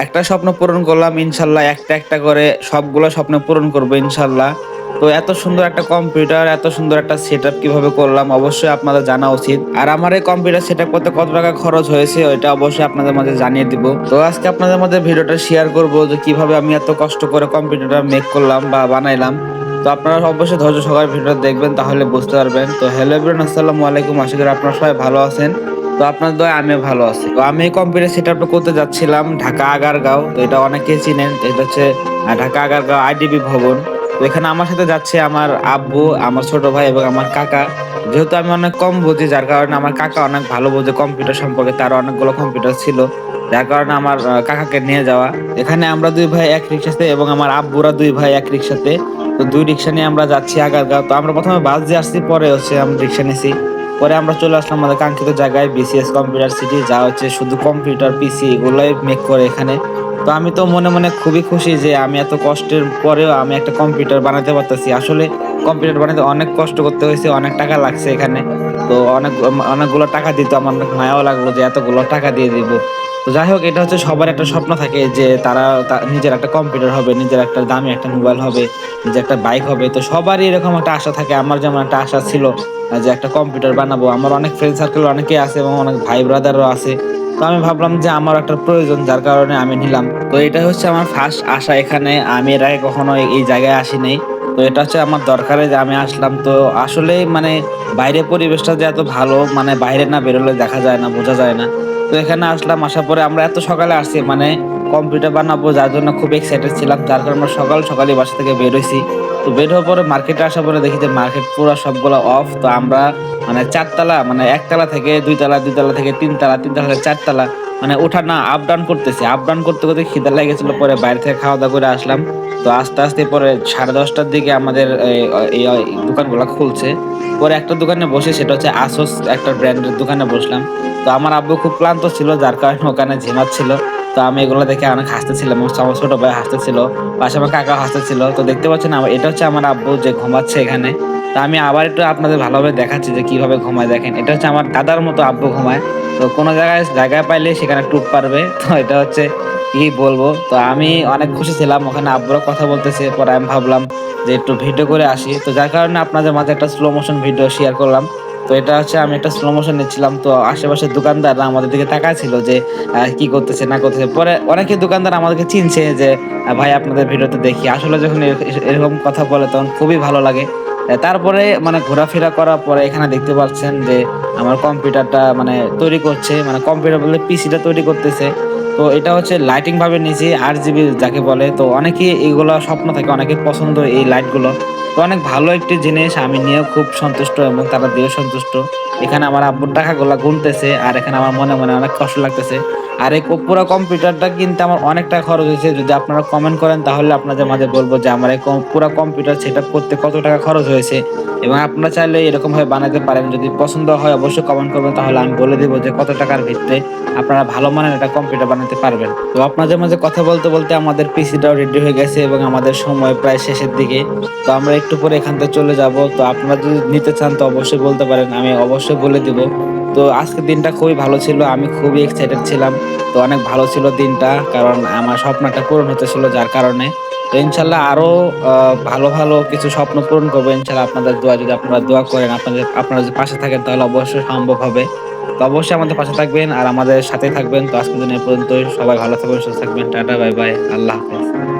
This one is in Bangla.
একটা স্বপ্ন পূরণ করলাম, ইনশাল্লাহ একটা একটা করে সবগুলো স্বপ্ন পূরণ করব, ইনশাল্লাহ। তো এত সুন্দর একটা কম্পিউটার, এত সুন্দর একটা সেট কীভাবে করলাম, অবশ্যই আপনাদের জানা উচিত। আর আমার এই কম্পিউটার সেট করতে কত টাকা খরচ হয়েছে, ওইটা অবশ্যই আপনাদের মাঝে জানিয়ে দিব। তো আজকে আপনাদের মধ্যে ভিডিওটা শেয়ার করব, যে কীভাবে আমি এত কষ্ট করে কম্পিউটারটা মেক করলাম বা বানাইলাম। তো আপনারা অবশ্যই ধৈর্য সহকারে ভিডিওটা দেখবেন, তাহলে বুঝতে পারবেন। তো হ্যালো এভরিওয়ান আসসালামু আলাইকুম। আশা করি আপনারা সবাই ভালো আছেন। তো আপনার দয় আমিও ভালো আছি। তো আমি কম্পিউটার সেট আপটা করতে যাচ্ছিলাম ঢাকা আগারগাঁও, তো এটা অনেকেই চিনেন এটা হচ্ছে ঢাকা আগারগাঁও আইডিবি ভবন। তো এখানে আমার সাথে যাচ্ছে আমার আব্বু, আমার ছোট ভাই এবং আমার কাকা। যেহেতু আমি অনেক কম বুঝি, যার কারণে আমার কাকা অনেক ভালো বোঝে কম্পিউটার সম্পর্কে, তার অনেকগুলো কম্পিউটার ছিল। যার কারণে আমার কাকাকে নিয়ে যাওয়া। এখানে আমরা দুই ভাই এক রিক্সাতে এবং আমার আব্বুরা দুই ভাই এক রিক্সাতে। তো দুই রিক্সা নিয়ে আমরা যাচ্ছি আগারগাঁও। তো আমরা প্রথমে বাস দিয়ে আসছি, পরে হচ্ছে আমরা রিক্সা নিয়েছি পরে আমরা চলে আসলাম আমাদের কাঙ্ক্ষিত জায়গায় বিসিএস কম্পিউটার সিটি যা হচ্ছে শুধু কম্পিউটার পিসি এগুলোই মেক করে এখানে। তো আমি তো মনে মনে খুবই খুশি যে আমি এত কষ্টের পরেও আমি একটা কম্পিউটার বানাতে পারতেছি। আসলে কম্পিউটার বানাতে অনেক কষ্ট করতে হয়েছে, অনেক টাকা লাগছে এখানে। তো অনেক, অনেকগুলো টাকা দিতে আমার অনেক মায়াও লাগল যে এতগুলো টাকা দিয়ে দিব। তো যাই হোক, এটা হচ্ছে সবার একটা স্বপ্ন থাকে যে তারা নিজের একটা কম্পিউটার হবে, নিজের একটা দামি একটা মোবাইল হবে, নিজের একটা বাইক হবে। তো সবারই এরকম একটা আশা থাকে। আমার যেমন একটা আশা ছিল যে একটা কম্পিউটার বানাবো। আমার অনেক ফ্রেন্ড সার্কেল অনেকেই আছে এবং অনেক ভাই ব্রাদারও আছে। তো আমি ভাবলাম যে আমার একটা প্রয়োজন, যার কারণে আমি নিলাম। তো এটা হচ্ছে আমার ফার্স্ট আশা এখানে। আমি এর আগে কখনো এই- জায়গায় আসিনি। তো এটা হচ্ছে আমার দরকারে যে আমি আসলাম। তো আসলে মানে বাইরে পরিবেশটা যে এত ভালো মানে বাইরে না বেরোলে দেখা যায় না, বোঝা যায় না। তো এখানে আসলাম, আসার পরে আমরা এত সকালে আসছি মানে কম্পিউটার বানাবো, যার জন্য খুব এক্সাইটেড ছিলাম, যার কারণে আমরা সকাল সকালে বাসা থেকে বের হয়েছি। তো বের হওয়ার পরে মার্কেটে আসার পরে দেখি যে মার্কেট পুরো সবগুলো অফ তো আমরা মানে চারতলা মানে একতলা থেকে দুইতলা দুইতলা থেকে তিনতলা তিনতলা থেকে চারতলা মানে ওঠা না আপ ডাউন করতেছে। আপ ডাউন করতে করতে খিদা লেগেছিল, পরে বাইরে থেকে খাওয়া দাওয়া করে আসলাম। তো আস্তে আস্তে পরে সাড়ে দশটার দিকে আমাদের এই- দোকানগুলো খুলছে। পরে একটা দোকানে বসে, সেটা হচ্ছে আসোস একটা ব্র্যান্ডের দোকানে বসলাম। তো আমার আব্বু খুব ক্লান্ত ছিল, যার কারণে ওখানে ঝিমাচ্ছিল তো আমি এগুলো দেখে অনেক হাসতেছিলাম, আমার ছোট ভাই হাসতেছিল, পাশে আমার কাকা হাসতেছিল। তো দেখতে পাচ্ছেন এটা হচ্ছে আমার আব্বু যে ঘুমাচ্ছে এখানে। তো আমি আবার একটু আপনাদের ভালোভাবে দেখাচ্ছি যে কীভাবে ঘুমায় দেখেন। এটা হচ্ছে আমার দাদার মতো আব্বু ঘুমায়। তো কোনো জায়গায় জায়গায় পাইলে সেখানে টুপ পারবে। তো এটা হচ্ছে কি বলব? তো আমি অনেক খুশি ছিলাম, ওখানে আব্বুরা কথা বলতেছে। পরে আমি ভাবলাম যে একটু ভিডিও করে আসি। তো যার কারণে আপনাদের মাঝে একটা স্লো মোশন ভিডিও শেয়ার করলাম। তো এটা হচ্ছে আমি একটা স্লো মোশন নিচ্ছিলাম। তো আশেপাশের দোকানদাররা আমাদের দিকে ছিল যে কি করতেছে, না করতেছে। পরে অনেকে দোকানদার আমাদেরকে চিনছে যে, ভাই, আপনাদের ভিডিওতে দেখি। আসলে যখন এরকম কথা বলে তখন খুবই ভালো লাগে। তারপরে মানে ঘোরাফেরা করার পরে এখানে দেখতে পাচ্ছেন যে আমার কম্পিউটারটা মানে তৈরি করছে মানে কম্পিউটার বলে পিসিটা তৈরি করতেছে। তো এটা হচ্ছে লাইটিং ভাবে নিচে আর জিবি যাকে বলে। তো অনেকে এগুলো স্বপ্ন থাকে অনেকে পছন্দ এই লাইটগুলো তো অনেক ভালো একটি জিনিস, আমি নিয়েও খুব সন্তুষ্ট এবং তারা দিয়েও সন্তুষ্ট। এখানে আমার আব্বুর টাকাগুলো গুনতেছে আর এখানে আমার মনে মনে অনেক কষ্ট লাগতেছে। আর এই পুরো কম্পিউটারটা কিনতে আমার অনেকটা খরচ হয়েছে। যদি আপনারা কমেন্ট করেন, তাহলে আপনাদের মাঝে বলব যে আমার এই পুরো কম্পিউটার সেটা করতে কত টাকা খরচ হয়েছে। এবং আপনারা চাইলে এরকম ভাবে বানাতে পারেন। যদি পছন্দ হয়, অবশ্যই কমেন্ট করবেন। তাহলে আমি বলে দেবো যে কত টাকার ভিত্তিতে আপনারা ভালো মানের একটা কম্পিউটার বানাতে পারবেন। তো আপনাদের মাঝে কথা বলতে বলতে আমাদের পিসিটাও রেডি হয়ে গেছে এবং আমাদের সময় প্রায় শেষের দিকে। তো আমরা একটু পরে এখান থেকে চলে যাব। তো আপনারা যদি নিতে চান, তো অবশ্যই বলতে পারেন। আমি অবশ্যই বলে দিব। তো আজকের দিনটা খুবই ভালো ছিল। আমি খুবই এক্সাইটেড ছিলাম। তো অনেক ভালো ছিল দিনটা, কারণ আমার স্বপ্নটা পূরণ হতেছিল যার কারণে। তো ইনশাল্লাহ আরও ভালো ভালো কিছু স্বপ্ন পূরণ করব, ইনশাল্লাহ আপনাদের দোয়া যদি আপনারা দোয়া করেন, আপনাদের, আপনারা যদি পাশে থাকেন, তাহলে অবশ্যই সম্ভব হবে। তো অবশ্যই আমাদের পাশে থাকবেন আর আমাদের সাথে থাকবেন। তো আজকের দিন পর্যন্ত সবাই ভালো থাকবেন, সুস্থ থাকবেন। Tata, bye bye. আল্লাহ হাফেজ।